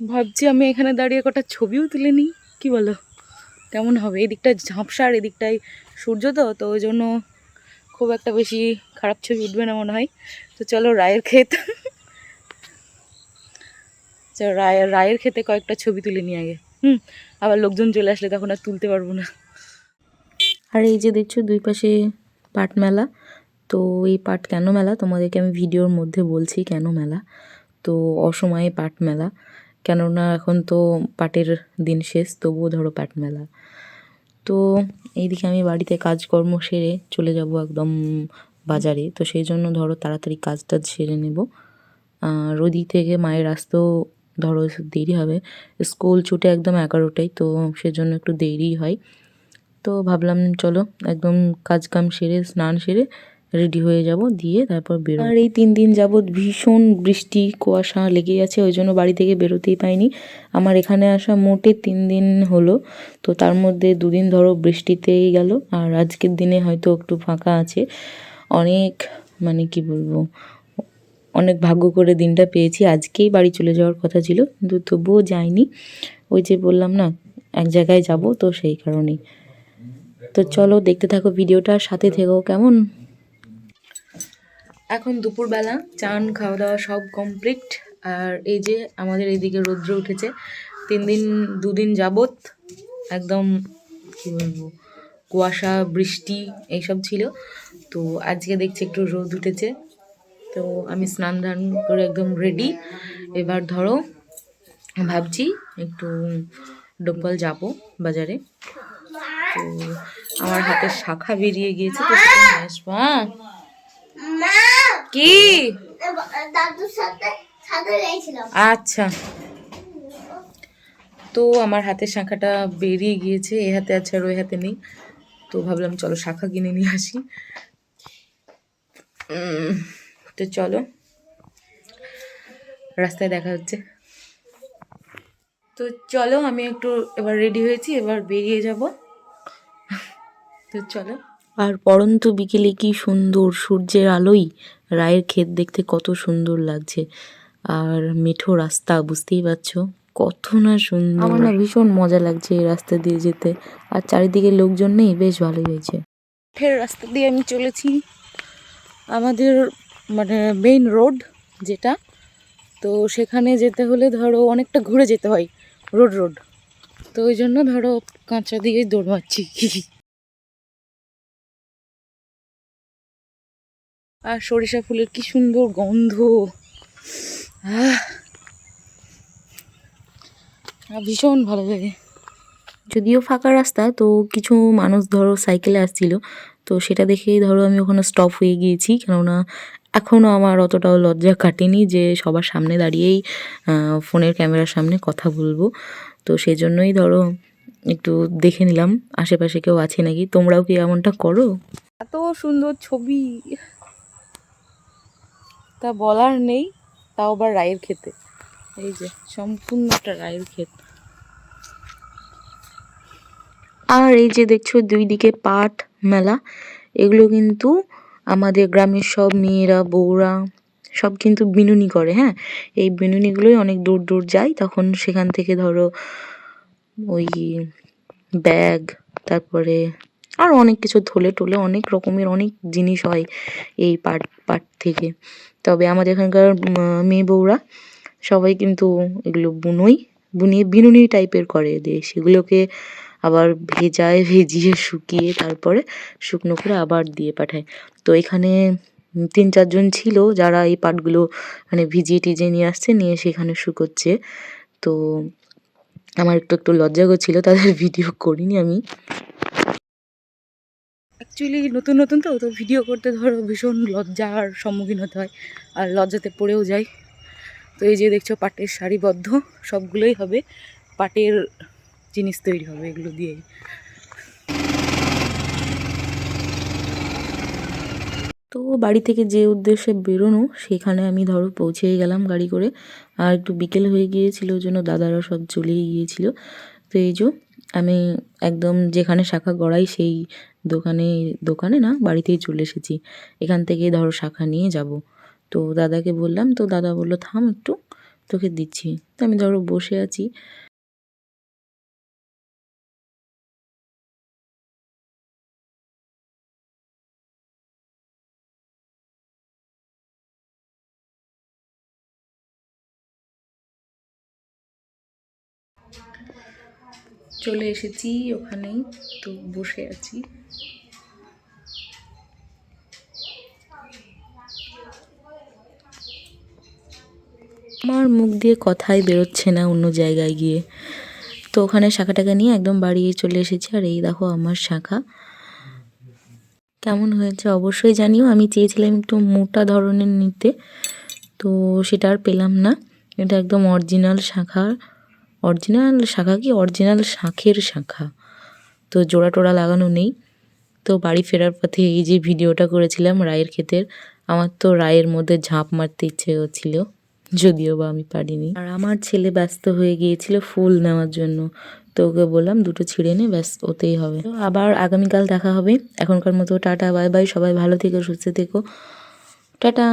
ভাবছি আমি এখানে দাঁড়িয়ে কটা ছবিও তুলে নিই। কী বলো? কেমন হবে? এদিকটা ঝাঁপসা আর এদিকটায় সূর্য তো তো ওই জন্য খুব একটা বেশি খারাপ ছবি উঠবে না মনে হয়। তো চলো রায়ের ক্ষেত। চলো রায়ের রায়ের ক্ষেতে কয়েকটা ছবি তুলে নিই আগে। হুম, আবার লোকজন চলে আসলে তখন আর তুলতে পারব না। আর এই যে দেখছ দুই পাশে পাট মেলা, তো এই পাট কেন মেলা? তোমাদেরকে আমি ভিডিওর মধ্যে বলছি কেন মেলা। তো অসময়ে পাট মেলা। কেননা এখন তো পাটের দিন শেষ, তবুও ধরো পাট মেলা। তো এইদিকে আমি বাড়িতে কাজকর্ম সেরে চলে যাব একদম বাজারে। তো সেই জন্য ধরো তাড়াতাড়ি কাজ টাজ সেরে নেব। ওদিক থেকে মায়ের আসতেও ধরো দেরি হবে। স্কুল ছুটে একদম এগারোটায়, তো সেজন্য একটু দেরি হয়। তো ভাবলাম চলো একদম কাজ কাম সেরে, স্নান সেরে রেডি হয়ে যাব, দিয়ে তারপর বেরো। আর এই তিন দিন যাবৎ ভীষণ বৃষ্টি, কুয়াশা লেগে আছে, ওই জন্য বাড়ি থেকে বেরোতেই পাইনি। আমার এখানে আসা মোটে তিন দিন হলো, তো তার মধ্যে দুদিন ধরো বৃষ্টিতেই গেল, আর আজকের দিনে হয়তো একটু ফাঁকা আছে। অনেক মানে কি বলব, অনেক ভাগ্য করে দিনটা পেয়েছি। আজকেই বাড়ি চলে যাওয়ার কথা ছিল, কিন্তু তবুও যাইনি। ওই যে বললাম না, এক জায়গায় যাব তো সেই কারণেই। তো চলো দেখতে থাকো ভিডিওটা, সাথে থেকো কেমন? এখন দুপুরবেলা চান খাওয়া দাওয়া সব কমপ্লিট আর এই যে আমাদের এইদিকে রৌদ্র উঠেছে, তিন দিন, দুদিন যাবত একদম, কী বলব, কুয়াশা, বৃষ্টি এইসব ছিল। তো আজকে দেখছি একটু রোদ উঠেছে। তো আমি স্নান ধান করে একদম রেডি এবার ধরো, ভাবছি একটু ডোমকল যাব বাজারে। তো আমার হাতে শাখা বেরিয়ে গিয়েছে, তো আসব হ্যাঁ। কি? দাদুর সাথে আচ্ছা। তো আমার হাতের শাখাটা বেরিয়ে গিয়েছে এ হাতে আছে আর ওই হাতে নেই। তো ভাবলাম চলো শাখা কিনে নিয়ে আসি। তো চলো। রাস্তায় দেখা হচ্ছে। তো চলো আমি একটু এবার রেডি হয়েছি এবার বেরিয়ে যাব। তো চলো। আর পরন্ত বিকেলে কি সুন্দর সূর্যের আলোই রায়ের ক্ষেত দেখতে কত সুন্দর লাগছে। আর মেঠো রাস্তা বুঝতেই পারছ? কত না সুন্দর। আমার না ভীষণ মজা লাগছে এই রাস্তা দিয়ে যেতে। আর চারিদিকে লোকজন নেই বেশ ভালোই হয়েছে। ফের রাস্তা দিয়ে আমি চলেছি। আমাদের মানে মেইন রোড যেটা তো সেখানে যেতে হলে ধরো অনেকটা ঘুরে যেতে হয় রোড রোড তো ওই জন্য ধরো কাঁচা দিয়ে দৌড় মারছি। আর সরিষা ফুলের কি সুন্দর গন্ধ। ভীষণ ভালো লাগে। যদিও ফাঁকা রাস্তা তো কিছু মানুষ ধরো সাইকেলে আসছিল তো সেটা দেখেই ধরো আমি ওখানে স্টপ হয়ে গিয়েছি কেননা এখনও আমার অতটাও লজ্জা কাটেনি যে সবার সামনে দাঁড়িয়েই ফোনের ক্যামেরার সামনে কথা বলব। তো সেই জন্যই ধরো একটু দেখে নিলাম আশেপাশে কেউ আছে নাকি? তোমরাও কি এমনটা করো? এত সুন্দর ছবি। তা বলার নেই, তাও আবার রায়ের খেতে এই যে সম্পূর্ণ একটা রায়ের ক্ষেত। আর এই যে দেখছ, দুই দিকে পাট, মেলা, এগুলো কিন্তু আমাদের গ্রামের সব মেয়েরা, বউরা সব কিন্তু বিনুনি করে হ্যাঁ? এই বিনুনিগুলোই অনেক দূর দূর যায়, তখন সেখান থেকে ধরো ওই ব্যাগ, তারপরে আর অনেক কিছু থলে টোলে অনেক রকমের অনেক জিনিস হয় এই পাট পাট থেকে। তবে আমাদের এখানকার মেয়ে বউরা সবাই কিন্তু এগুলো বুনোই, বুনিয়ে বিনুনি টাইপের করে দিয়ে। সেগুলোকে আবার ভেজায়, ভেজিয়ে, শুকিয়ে তারপরে শুকনো করে আবার দিয়ে পাঠায়। তো এখানে তিন, চারজন ছিল যারা এই পাটগুলো মানে ভিজিয়ে টিজিয়ে নিয়ে আসছে, নিয়ে সেখানে শুকোচ্ছে। তো আমার একটু একটু লজ্জা করছিল তাদের ভিডিও করিনি আমি। অ্যাকচুয়ালি নতুন নতুন তো তো ভিডিও করতে ধরো ভীষণ লজ্জার সম্মুখীন হতে হয় আর লজ্জাতে পড়েও যাই। তো এই যে দেখছ, পাটের সারিবদ্ধ, সবগুলোই হবে। পাটের জিনিস তৈরি হবে এগুলো দিয়েই। তো বাড়ি থেকে যে উদ্দেশ্যে বেরোনো, সেখানে আমি ধরো পৌঁছেই গেলাম গাড়ি করে। আর একটু বিকেল হয়ে গিয়েছিল, ওই জন্য দাদারা সব চলেই গিয়েছিল। তো এই যে আমি একদম যেখানে শাখা গড়াই সেই দোকানে দোকানে না, বাড়িতেই চলে এসেছি। এখান থেকে ধরো শাখা নিয়ে যাব। তো দাদাকে বললাম, তো দাদা বলল, থাম একটু, তোকে দিচ্ছি। তো আমি ধরো বসে আছি। চলে এসেছি ওখানেই, তো বসে আছি। আমার মুখ দিয়ে কথাই বেরোচ্ছে না অন্য জায়গায় গিয়ে। তো ওখানে শাখা টাকা নিয়ে একদম বাড়িয়ে চলে এসেছি, আর এই দেখো আমার শাখা। কেমন হয়েছে অবশ্যই জানিও, আমি চেয়েছিলাম একটু মোটা ধরনের নিতে, তো সেটা আর পেলাম না। এটা একদম অরিজিনাল শাখা অরিজিনাল শাখা কি? অরিজিনাল শাঁখের শাখা। তো জোড়া টোড়া লাগানো নেই। তো বাড়ি ফেরার পথে এই যে ভিডিওটা করেছিলাম রায়ের ক্ষেতের, আমার তো রায়ের মধ্যে ঝাঁপ মারতে ইচ্ছে হচ্ছিল যদিও বা আমি পারিনি। আর আমার ছেলে ব্যস্ত হয়ে গিয়েছিল ফুল নেওয়ার জন্য। তো ওকে বললাম, দুটো ছিঁড়ে নে, ব্যাস, ওতেই হবে। তো আবার আগামীকাল দেখা হবে। এখনকার মতো টাটা, বাই বাই, সবাই ভালো থেকো, সুস্থ থেকো। টাটা!